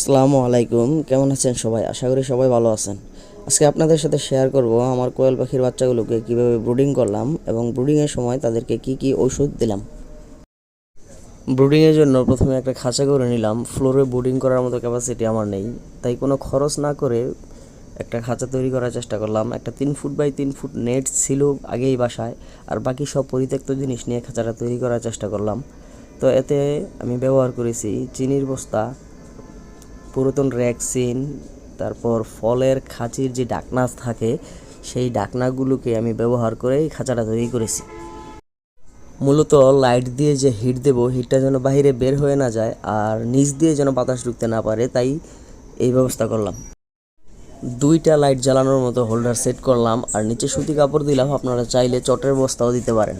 আসসালামু আলাইকুম। কেমন আছেন সবাই? আশা করি সবাই ভালো আছেন। আজকে আপনাদের সাথে শেয়ার করব আমার কোয়েল পাখির বাচ্চাগুলোকে কীভাবে ব্রুডিং করলাম এবং ব্রুডিংয়ের সময় তাদেরকে কি কি ওষুধ দিলাম। ব্রুডিংয়ের জন্য প্রথমে একটা খাঁচা করে নিলাম। ফ্লোরে ব্রুডিং করার মতো ক্যাপাসিটি আমার নেই। তাই কোনো খরচ না করে একটা খাঁচা তৈরি করার চেষ্টা করলাম। একটা তিন ফুট বাই তিন ফুট নেট ছিল আগেই বাসায়। আর বাকি সব পরিত্যক্ত জিনিস নিয়ে খাঁচাটা তৈরি করার চেষ্টা করলাম। তো এতে আমি ব্যবহার করেছি চিনির বস্তা পুরাতন র্যাকসিন তারপর ফলের খাঁচির যে ডাকনা থাকে, সেই ডাকনাগুলোকে আমি ব্যবহার করে এই খাঁচাটা তৈরি করেছি। মূলত লাইট দিয়ে যে হিট দেব, হিটটা যেন বাইরে বের হয়ে না যায় আর নিচ দিয়ে যেন বাতাস ঢুকতে না পারে, তাই এই ব্যবস্থা করলাম। দুইটা লাইট জ্বালানোর মতো হোল্ডার সেট করলাম, আর নিচে সুতি কাপড় দিলাম, আপনারা চাইলে চটের বস্তাও দিতে পারেন।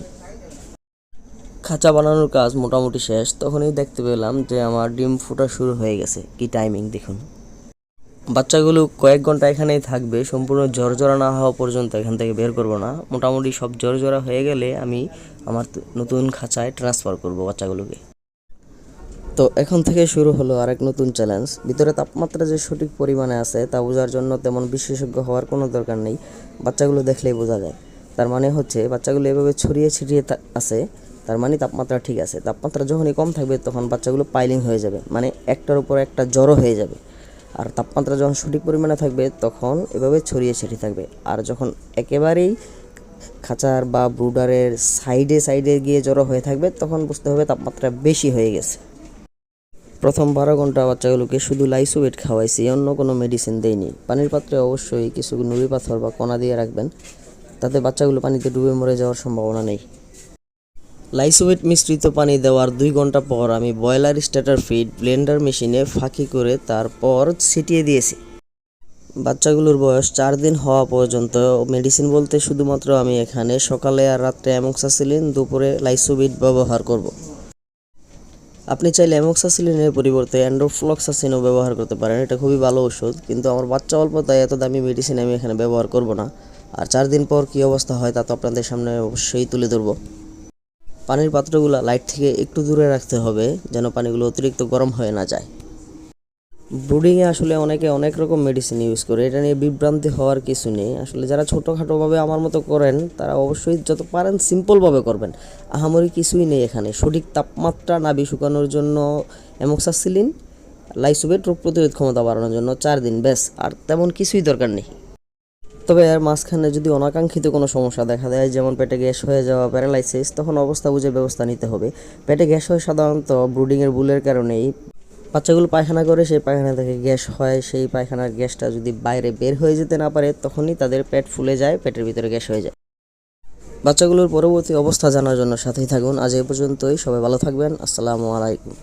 খাঁচা বানানোর কাজ মোটামুটি শেষ, তখনই দেখতে পেলাম যে আমার ডিম ফোটা শুরু হয়ে গেছে। কি টাইমিং দেখুন। বাচ্চাগুলো কয়েক ঘণ্টা এখানেই থাকবে, সম্পূর্ণ জর্জরা না হওয়া পর্যন্ত এখান থেকে বের করব না। মোটামুটি সব জর্জরা হয়ে গেলে আমি আমার নতুন খাঁচায় ট্রান্সফার করব বাচ্চাগুলোকে। তো এখন থেকে শুরু হলো আরেক নতুন চ্যালেঞ্জ ভিতরে তাপমাত্রা যে সঠিক পরিমাণে আছে তা বোঝার জন্য তেমন বিশেষজ্ঞ হওয়ার কোনো দরকার নেই। বাচ্চাগুলো দেখলেই বোঝা যায়। তার মানে হচ্ছে বাচ্চাগুলো এভাবে ছড়িয়ে ছিটিয়ে আছে। তার মানে তাপমাত্রা ঠিক আছে। তাপমাত্রা যখনই কম থাকবে তখন বাচ্চাগুলো পাইলিং হয়ে যাবে মানে একটার উপর একটা জড়ো হয়ে যাবে। আর তাপমাত্রা যখন সঠিক পরিমাণে থাকবে তখন এভাবে ছড়িয়ে ছিটিয়ে থাকবে। আর যখন একেবারেই খাঁচার বা ব্রুডারের সাইডে সাইডে গিয়ে জড়ো হয়ে থাকবে তখন বুঝতে হবে তাপমাত্রা বেশি হয়ে গেছে। প্রথম বারো ঘণ্টা বাচ্চাগুলোকে শুধু লাইসোবেট খাওয়াইছি, অন্য কোনো মেডিসিন দেয়নি পানির পাত্রে অবশ্যই কিছু নুড়ি পাথর বা কণা দিয়ে রাখবেন, তাতে বাচ্চাগুলো পানিতে ডুবে মরে যাওয়ার সম্ভাবনা নেই। লাইসোবেট মিশ্রিত পানি দেওয়ার দুই ঘণ্টা পর আমি বয়লার স্টার্টার ফিড ব্লেন্ডার মেশিনে ফাঁকি করে তারপর ছিটিয়ে দিয়েছি। বাচ্চাগুলোর বয়স চার দিন হওয়া পর্যন্ত মেডিসিন বলতে শুধুমাত্র আমি এখানে সকালে আর রাত্রে অ্যামোক্সাসিলিন, দুপুরে লাইসোবিট ব্যবহার করব। আপনি চাইলে অ্যামোক্সাসিলিনের পরিবর্তে অ্যান্ড্রোফ্লক্সাসিনও ব্যবহার করতে পারেন, এটা খুবই ভালো ওষুধ, কিন্তু আমার বাচ্চা অল্প, তাই এত দামি মেডিসিন আমি এখানে ব্যবহার করব না। আর চার দিন পর কী অবস্থা হয় তা তো আপনাদের সামনে অবশ্যই তুলে ধরবো। পানির পাত্রগুলো লাইট থেকে একটু দূরে রাখতে হবে, যেন পানিগুলো অতিরিক্ত গরম হয়ে না যায়। ব্রুডিংয়ে আসলে অনেকে অনেক রকম মেডিসিন ইউজ করে, এটা নিয়ে বিভ্রান্তি হওয়ার কিছু নেই। আসলে যারা ছোটোখাটোভাবে আমার মতো করেন, তারা অবশ্যই যত পারেন সিম্পলভাবে করবেন। আহামরি কিছুই নেই এখানে। সঠিক তাপমাত্রা, নাভি শুকানোর জন্য অ্যামোক্সাসিলিন লাইসোবেট রোগ প্রতিরোধ ক্ষমতা বাড়ানোর জন্য চার দিন, ব্যাস। আর তেমন কিছুই দরকার নেই। তবে এর মাঝখানে যদি অনাকাঙ্ক্ষিত কোনো সমস্যা দেখা দেয়, যেমন পেটে গ্যাস হয়ে যাওয়া, প্যারালাইসিস, তখন অবস্থা বুঝে ব্যবস্থা নিতে হবে। পেটে গ্যাস হয় সাধারণত ব্রুডিংয়ের বুলের কারণেই। বাচ্চাগুলো পায়খানা করে, সেই পায়খানা থেকে গ্যাস হয়। সেই পায়খানার গ্যাসটা যদি বাইরে বের হয়ে যেতে না পারে, তখনই তাদের পেট ফুলে যায়, পেটের ভিতরে গ্যাস হয়ে যায়। বাচ্চাগুলোর পরবর্তী অবস্থা জানার জন্য সাথেই থাকুন। আজ এ পর্যন্তই। সবাই ভালো থাকবেন। আসসালামু আলাইকুম।